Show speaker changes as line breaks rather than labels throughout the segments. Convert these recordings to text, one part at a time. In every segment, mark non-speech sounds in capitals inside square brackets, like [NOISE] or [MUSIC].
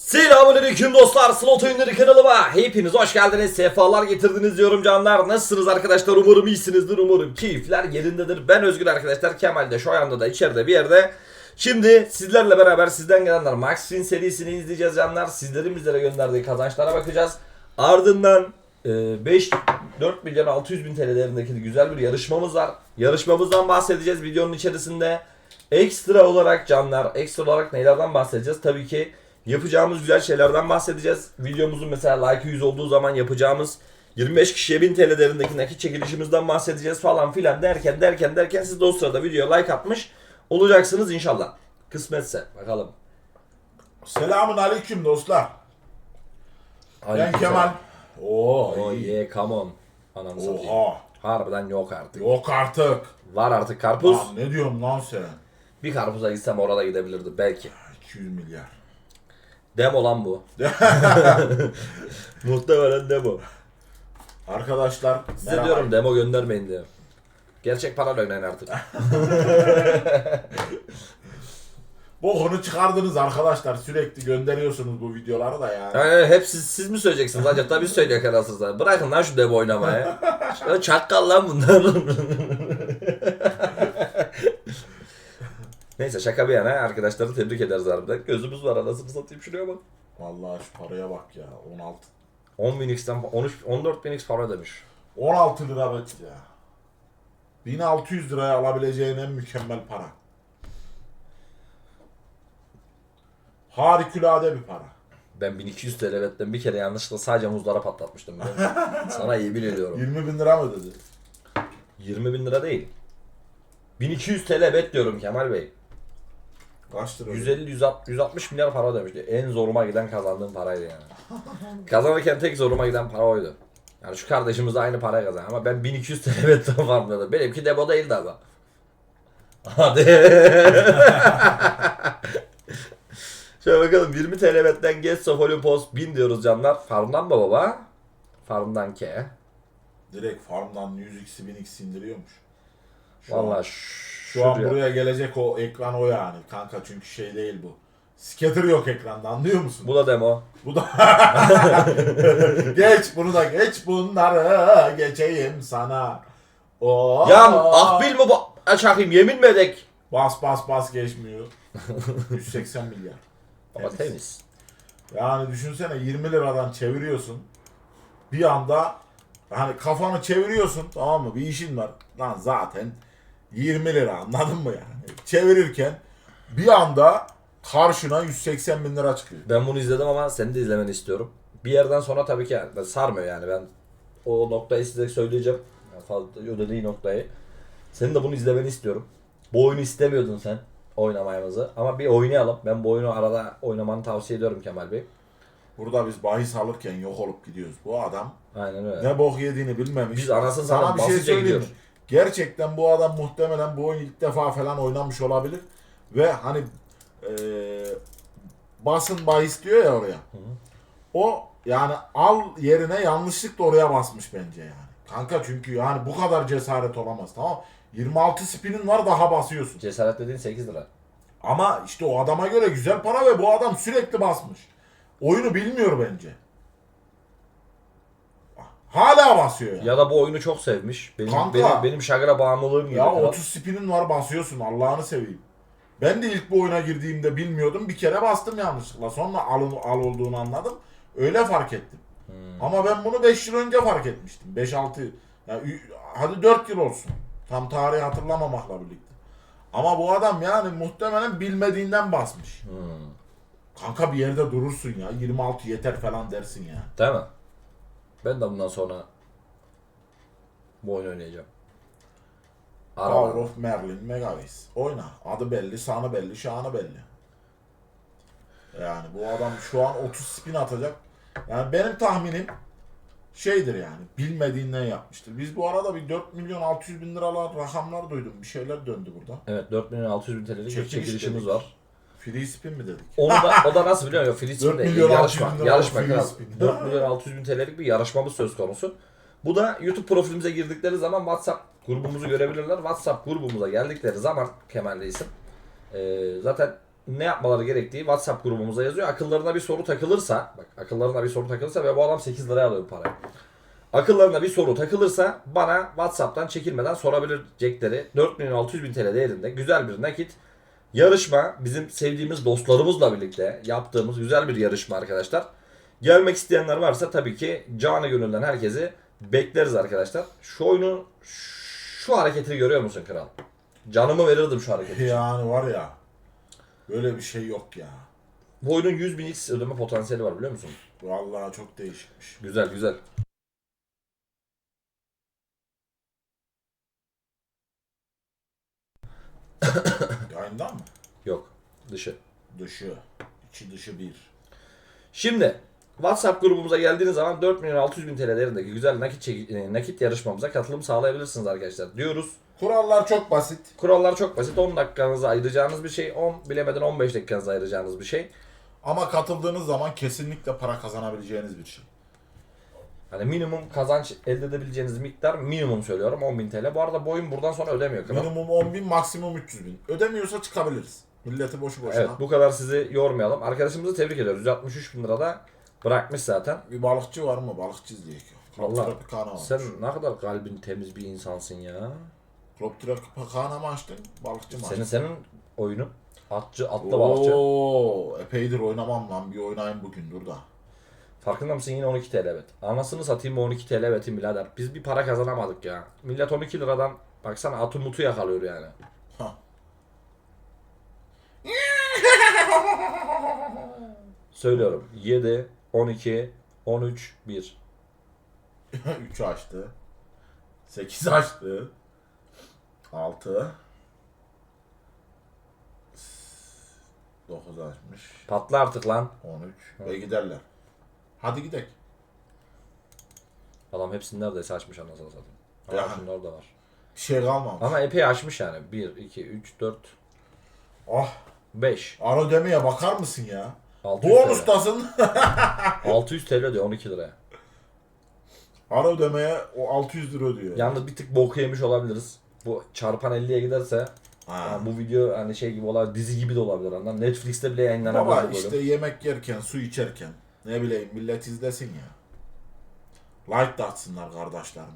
Selamünaleyküm dostlar. Slot Oyunları kanalıma hepiniz hoş geldiniz. Sefalar getirdiniz diyorum canlar. Nasılsınız arkadaşlar? Umarım iyisinizdir. Umarım keyifler yerindedir. Ben Özgür arkadaşlar. Kemal de şu anda da içeride bir yerde. Şimdi sizlerle beraber sizden gelenler Max Fin serisini izleyeceğiz canlar. Sizlerin bizlere gönderdiği kazançlara bakacağız. Ardından e, 5 4 milyon 600 bin TL değerindeki güzel bir yarışmamız var. Yarışmamızdan bahsedeceğiz videonun içerisinde. Ekstra olarak canlar, ekstra olarak nelerden bahsedeceğiz? Tabii ki yapacağımız güzel şeylerden bahsedeceğiz. Videomuzun mesela like 100 olduğu zaman yapacağımız 25 kişiye 1000 TL değerindeki nakit çekilişimizden bahsedeceğiz falan filan derken derken derken siz de o sırada videoya like atmış olacaksınız inşallah. Kısmetse bakalım.
Selamun aleyküm dostlar. Ben
Aleykümselam.
Kemal. Oo,
Oh
iyi.
yeah come on. Ananı satayım.
Oha.
Harbiden yok artık.
Yok artık.
Var artık karpuz.
Lan ne diyorsun lan sen?
Bir karpuza gitsem orada gidebilirdi belki.
200 milyar.
Demo lan bu. [LAUGHS] Muhtemelen demo.
Arkadaşlar
Size
merhaba.
diyorum demo göndermeyin diye. Gerçek parayla oynayın artık. [LAUGHS]
Bokunu çıkardınız arkadaşlar. Sürekli gönderiyorsunuz bu videoları da ya.
Yani hep siz, siz mi söyleyeceksiniz acaba? Tabii söylüyor kanalsızlar. Bırakın lan şu demo oynamayı. Şöyle [LAUGHS] çakkal lan bunlar. Neyse şaka bir yana arkadaşları tebrik ederiz harbiden. Gözümüz var anasını satayım şuraya bak.
Vallahi şu paraya bak ya. 16
10 bin x'ten 13 14 bin x para demiş.
16 lira bet ya. 1600 liraya alabileceğin en mükemmel para. Harikulade bir para.
Ben 1200 TL evetten bir kere yanlışlıkla sadece muzlara patlatmıştım. [LAUGHS] Sana yemin ediyorum.
20 bin lira mı dedi?
20 bin lira değil. 1200 TL bet diyorum Kemal Bey.
Kaç lira?
150 160 160 milyar para demişti. En zoruma giden kazandığım paraydı yani. [LAUGHS] Kazanırken tek zoruma giden para oydu. Yani şu kardeşimiz de aynı parayı kazan ama ben 1200 TL bet farmladım. Benimki demo değildi ama. Hadi. [LAUGHS] Şöyle bakalım 20 TL betten Get of Olympus 1000 diyoruz canlar. Farmdan mı baba? Farmdan ke.
Direkt farmdan 100x 1000x indiriyormuş. Şu an,
Valla
şu an buraya gelecek o ekran o yani. Kanka çünkü şey değil bu. Scatter yok ekranda anlıyor musun?
Bu da demo. [LAUGHS]
Bu da [LAUGHS] geç bunu da geç bunları geçeyim sana. Oo.
Ya akbil mi bu? Açayım yemin mi edek?
Bas bas bas geçmiyor. [LAUGHS] 180 milyar.
Baba
Temiz.
temiz.
Yani düşünsene 20 liradan çeviriyorsun. Bir anda hani kafanı çeviriyorsun tamam mı? Bir işin var. Lan zaten 20 lira anladın mı yani? Çevirirken bir anda karşına 180 bin lira çıkıyor.
Ben bunu izledim ama seni de izlemeni istiyorum. Bir yerden sonra tabii ki yani sarmıyor yani ben o noktayı size söyleyeceğim. Yani fazla o dediği noktayı. Senin de bunu izlemeni istiyorum. Bu oyunu istemiyordun sen oynamayımızı ama bir oynayalım. Ben bu oyunu arada oynamanı tavsiye ediyorum Kemal Bey.
Burada biz bahis alırken yok olup gidiyoruz. Bu adam
Aynen öyle.
ne bok yediğini bilmemiş.
Biz anasını
Sana
satayım
bir şey söyleyeyim
gidiyor.
Gerçekten bu adam muhtemelen bu oyunu ilk defa falan oynamış olabilir. Ve hani eee basın bahis diyor ya oraya. O yani al yerine yanlışlıkla oraya basmış bence yani. Kanka çünkü yani bu kadar cesaret olamaz tamam mı? 26 spinin var daha basıyorsun.
Cesaret dediğin 8 lira.
Ama işte o adama göre güzel para ve bu adam sürekli basmış. Oyunu bilmiyor bence. Hala basıyor yani.
Ya da bu oyunu çok sevmiş. Benim
Kanka.
benim, benim şagra bağımlılığım gibi.
Ya 30 spinin var basıyorsun Allah'ını seveyim. Ben de ilk bu oyuna girdiğimde bilmiyordum. Bir kere bastım yanlışlıkla. Sonra al, al olduğunu anladım. Öyle fark ettim. Ama ben bunu 5 yıl önce fark etmiştim. 5-6 yani hadi 4 yıl olsun. Tam tarihi hatırlamamakla birlikte. Ama bu adam yani muhtemelen bilmediğinden basmış.
Hmm.
Kanka bir yerde durursun ya. 26 yeter falan dersin ya.
Değil mi? Ben de bundan sonra bu oyunu oynayacağım.
Power
Araba.
of Merlin Megavis. Oyna. Adı belli, sanı belli, şanı belli. Yani bu adam şu an 30 spin atacak. Yani benim tahminim şeydir yani. Bilmediğinden yapmıştır. Biz bu arada bir 4 milyon 600 bin liralar rakamlar duydum. Bir şeyler döndü burada.
Evet 4 milyon 600 bin TL'lik bir
Çekiliş
çekilişimiz
dedik.
var.
Free spin mi dedik?
Onu da, o da nasıl biliyor musun? Free spin
4
değil,
milyon
yarışma.
600 bin lira
Yarışma
free
kral.
spin.
4 milyon 600 bin TL'lik bir yarışmamız söz konusu. Bu da YouTube profilimize girdikleri zaman WhatsApp grubumuzu görebilirler. WhatsApp grubumuza geldikleri zaman Kemal Reis'im. Ee, zaten ne yapmaları gerektiği WhatsApp grubumuza yazıyor. Akıllarına bir soru takılırsa, bak akıllarına bir soru takılırsa ve bu adam 8 liraya alıyor parayı. Akıllarına bir soru takılırsa bana WhatsApp'tan çekilmeden sorabilecekleri 4 milyon 600 bin TL değerinde güzel bir nakit yarışma. Bizim sevdiğimiz dostlarımızla birlikte yaptığımız güzel bir yarışma arkadaşlar. Gelmek isteyenler varsa tabii ki canı gönülden herkesi bekleriz arkadaşlar. Şu oyunun şu hareketini görüyor musun kral? Canımı verirdim şu hareketi. için.
Yani var ya. Böyle bir şey yok ya.
Bu oyunun 100 bin x ödeme potansiyeli var biliyor musun?
Vallahi çok değişikmiş.
Güzel güzel. [COUGHS]
Yayından mı?
Yok dışı.
Dışı. İçi dışı bir.
Şimdi WhatsApp grubumuza geldiğiniz zaman 4 milyon 600 bin TL değerindeki güzel nakit, e, nakit yarışmamıza katılım sağlayabilirsiniz arkadaşlar diyoruz.
Kurallar çok basit.
Kurallar çok basit. 10 dakikanızı ayıracağınız bir şey. 10 bilemeden 15 dakikanızı ayıracağınız bir şey.
Ama katıldığınız zaman kesinlikle para kazanabileceğiniz bir şey.
Hani minimum kazanç elde edebileceğiniz miktar minimum söylüyorum 10.000 TL. Bu arada bu oyun buradan sonra ödemiyor kral.
Minimum 10 bin, maksimum 300 bin. Ödemiyorsa çıkabiliriz. Milleti boşu boşuna.
Evet bu kadar sizi yormayalım. Arkadaşımızı tebrik ediyoruz. 163 bin lirada bırakmış zaten.
Bir balıkçı var mı? Balıkçı diye. Club
Allah
Tropicana var.
sen ne kadar kalbin temiz bir insansın ya.
Club Tropicana mı açtın? Balıkçı mı
Senin
açtın?
senin oyunun atçı atlı balıkçı.
Oo, epeydir oynamam lan. Bir oynayayım bugün dur da.
Farkında mısın yine 12 TL evet. Anasını satayım bu 12 TL evetim birader. Biz bir para kazanamadık ya. Millet 12 liradan baksana atı mutu yakalıyor yani.
Hah.
Söylüyorum 7, 12, 13, 1.
3 açtı. 8 açtı. 6 9 açmış.
Patla artık lan.
13 ve giderler. Hadi gidelim.
Adam hepsini neredeyse açmış anasını satayım. Ama
Ya.
şunlar da var.
Bir şey kalmamış.
Ama epey açmış yani. 1, 2, 3, 4,
Ah,
5.
aro demeye bakar mısın ya?
600
Bu
TL.
ustasın. [LAUGHS]
600 TL diyor 12 liraya.
aro demeye o 600 lira ödüyor.
Yalnız bir tık boku yemiş olabiliriz. Bu çarpan 50'ye giderse
Ha.
yani bu video hani şey gibi olabilir, dizi gibi de olabilir anladın. Netflix'te bile yayınlanabilir
Baba
bu bölüm.
işte yemek yerken, su içerken ne bileyim millet izlesin ya. Like da atsınlar kardeşlerim.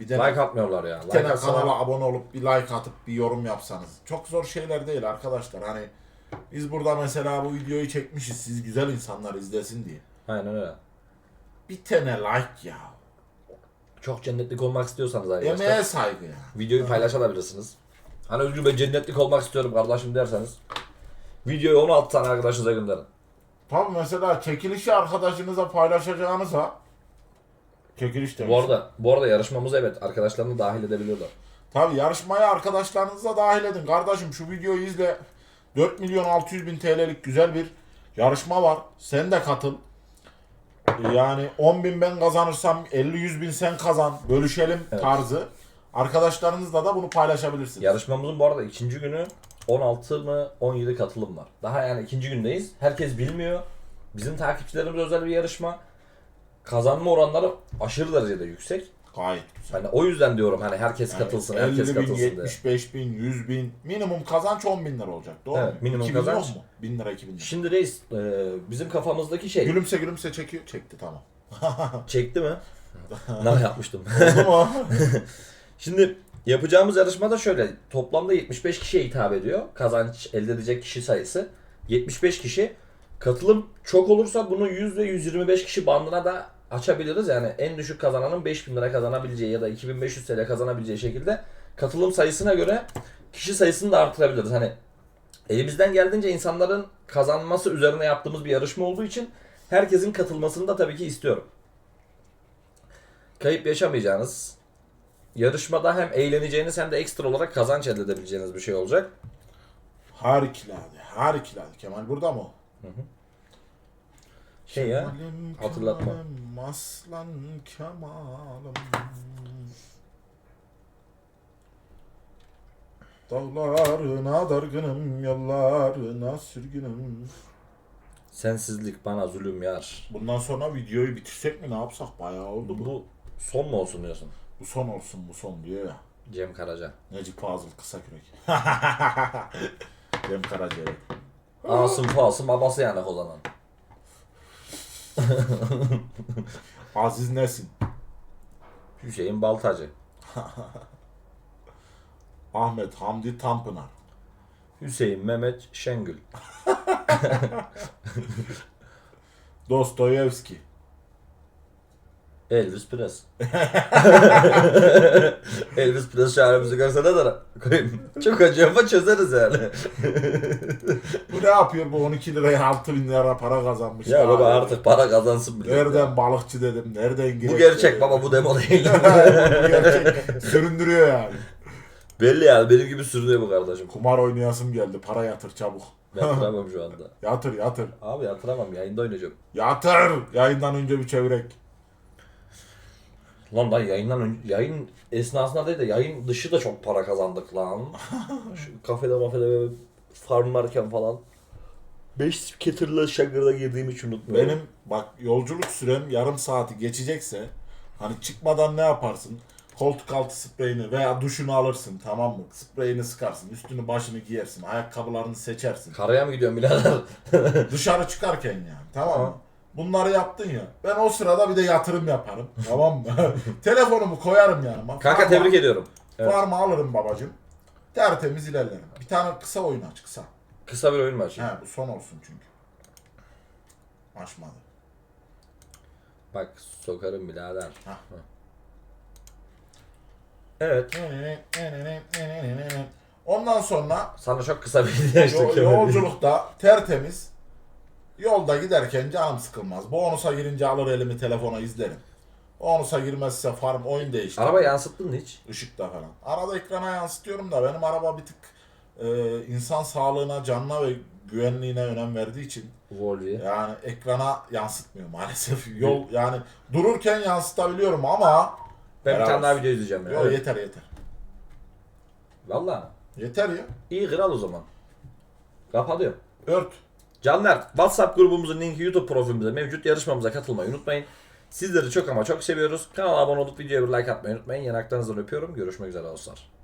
Bir de
Like atmıyorlar ya.
bir
Like
tane kanala abone olup bir like atıp bir yorum yapsanız. Çok zor şeyler değil arkadaşlar. Hani biz burada mesela bu videoyu çekmişiz. Siz güzel insanlar izlesin diye.
Aynen öyle.
Bir tane like ya.
Çok cennetlik olmak istiyorsanız arkadaşlar
Emeğe saygı ya.
videoyu paylaşabilirsiniz. Hani Özgür Bey cennetlik olmak istiyorum kardeşim derseniz videoyu 16 tane arkadaşınıza gönderin.
Tabi mesela çekilişi arkadaşınıza paylaşacağınıza çekiliş demiş.
Bu arada bu arada yarışmamıza evet arkadaşlarını dahil edebiliyorlar.
Tabi yarışmaya arkadaşlarınızı dahil edin. Kardeşim şu videoyu izle. 4 milyon 600 bin TL'lik güzel bir yarışma var. Sen de katıl. Yani 10 bin ben kazanırsam 50-100 bin sen kazan. Bölüşelim
Evet.
tarzı. Arkadaşlarınızla da bunu paylaşabilirsiniz.
Yarışmamızın bu arada ikinci günü 16 mı 17 katılım var. Daha yani ikinci gündeyiz. Herkes bilmiyor. Bizim takipçilerimiz özel bir yarışma. Kazanma oranları aşırı derecede yüksek.
Gayet güzel.
Hani o yüzden diyorum hani herkes katılsın,
Yani
herkes
50 bin,
katılsın diye.
75 bin, 100 bin. Minimum kazanç 10 bin lira olacak. Doğru
Evet,
mu?
minimum
2 milyon
kazanç.
mu? 1000 lira 2000 lira.
Şimdi reis e, bizim kafamızdaki şey
Gülümse gülümse çekiyor. Çekti tamam. [LAUGHS]
çekti mi? [LAUGHS] ne yapmıştım.
Oldu mu? [LAUGHS]
Şimdi yapacağımız yarışmada şöyle toplamda 75 kişiye hitap ediyor. Kazanç elde edecek kişi sayısı 75 kişi. Katılım çok olursa bunu 100 ve 125 kişi bandına da açabiliriz. Yani en düşük kazananın 5000 lira kazanabileceği ya da 2500 TL kazanabileceği şekilde katılım sayısına göre kişi sayısını da artırabiliriz. Hani elimizden geldiğince insanların kazanması üzerine yaptığımız bir yarışma olduğu için herkesin katılmasını da tabii ki istiyorum. Kayıp yaşamayacağınız, yarışmada hem eğleneceğiniz hem de ekstra olarak kazanç elde edebileceğiniz bir şey olacak.
Harikulade. Harikulade. Kemal burada mı? o?
Şey ya, hatırlatma.
Kemal'im, Aslan Kemal'im. Dağlarına dargınım, yollarına sürgünüm.
Sensizlik bana zulüm yar.
Bundan sonra videoyu bitirsek mi ne yapsak? Bayağı oldu bu.
Bu son mu olsun diyorsun?
Bu son olsun bu son diyor ya.
Cem Karaca.
Necip Fazıl kısa kürek. [LAUGHS] Cem Karaca evet.
Anasın pahasın babası yani Kozan'ın. [LAUGHS]
Aziz Nesin.
Hüseyin Baltacı. [LAUGHS]
Ahmet Hamdi Tanpınar.
Hüseyin Mehmet Şengül. [LAUGHS]
Dostoyevski.
Elvis Pires. [LAUGHS] [LAUGHS] Elvis Pires şairimizi görse ne der? Çok acı ama çözeriz yani. [LAUGHS]
Bu ne yapıyor bu 12 liraya 6 bin lira para kazanmış.
ya baba artık para kazansın bile.
Nereden balıkçı dedim, nereden girek
Bu gerçek
dedim.
baba bu demo değil.
bu gerçek. Süründürüyor yani.
Belli yani benim gibi sürünüyor bu kardeşim.
Kumar oynayasım geldi. Para yatır çabuk.
Ben yatıramam şu anda.
Yatır yatır.
Abi yatıramam yayında oynayacağım.
Yatır. Yayından önce bir çevirek.
Lan lan yayından önce, yayın esnasında değil de yayın dışı da çok para kazandık lan. [LAUGHS] Şu kafede mafede böyle farmlarken falan. 5 ketirle şagırda girdiğimi hiç unutmuyorum.
Benim bak yolculuk sürem yarım saati geçecekse hani çıkmadan ne yaparsın? Koltuk altı spreyini veya duşunu alırsın tamam mı? Spreyini sıkarsın, üstünü başını giyersin, ayakkabılarını seçersin.
Karaya mı gidiyorum birader? [LAUGHS]
Dışarı çıkarken yani tamam mı? Bunları yaptın ya. Ben o sırada bir de yatırım yaparım. [LAUGHS] tamam mı? [LAUGHS] Telefonumu koyarım yanıma.
Kanka
Farma-
tebrik ediyorum. Evet.
Farmı alırım babacım. Tertemiz ilerlerim. Bir tane kısa oyun aç kısa.
Kısa bir oyun maçı.
He bu son olsun çünkü. Açmadı.
Bak sokarım birader.
Hah.
Evet. [LAUGHS]
Ondan sonra
Sana çok kısa bir video açtık.
yo- yolculukta tertemiz yolda giderken canım sıkılmaz. Bonusa girince alır elimi telefona izlerim. Bonusa girmezse farm oyun değiştir.
Araba yansıttın mı hiç?
Işıkta falan. Arada ekrana yansıtıyorum da benim araba bir tık e, insan sağlığına, canına ve güvenliğine önem verdiği için
Volvi.
yani ekrana yansıtmıyor maalesef. Yol yani dururken yansıtabiliyorum ama
Ben bir
Helal
tane daha
olsun.
video izleyeceğim.
Yo, yeter yeter.
Valla.
Yeter ya.
İyi kral o zaman. Kapatıyorum.
Ört.
Canlar, WhatsApp grubumuzun linki YouTube profilimize mevcut. Yarışmamıza katılmayı unutmayın. Sizleri çok ama çok seviyoruz. Kanala abone olup videoya bir like atmayı unutmayın. Yanaklarınızdan öpüyorum. Görüşmek üzere dostlar.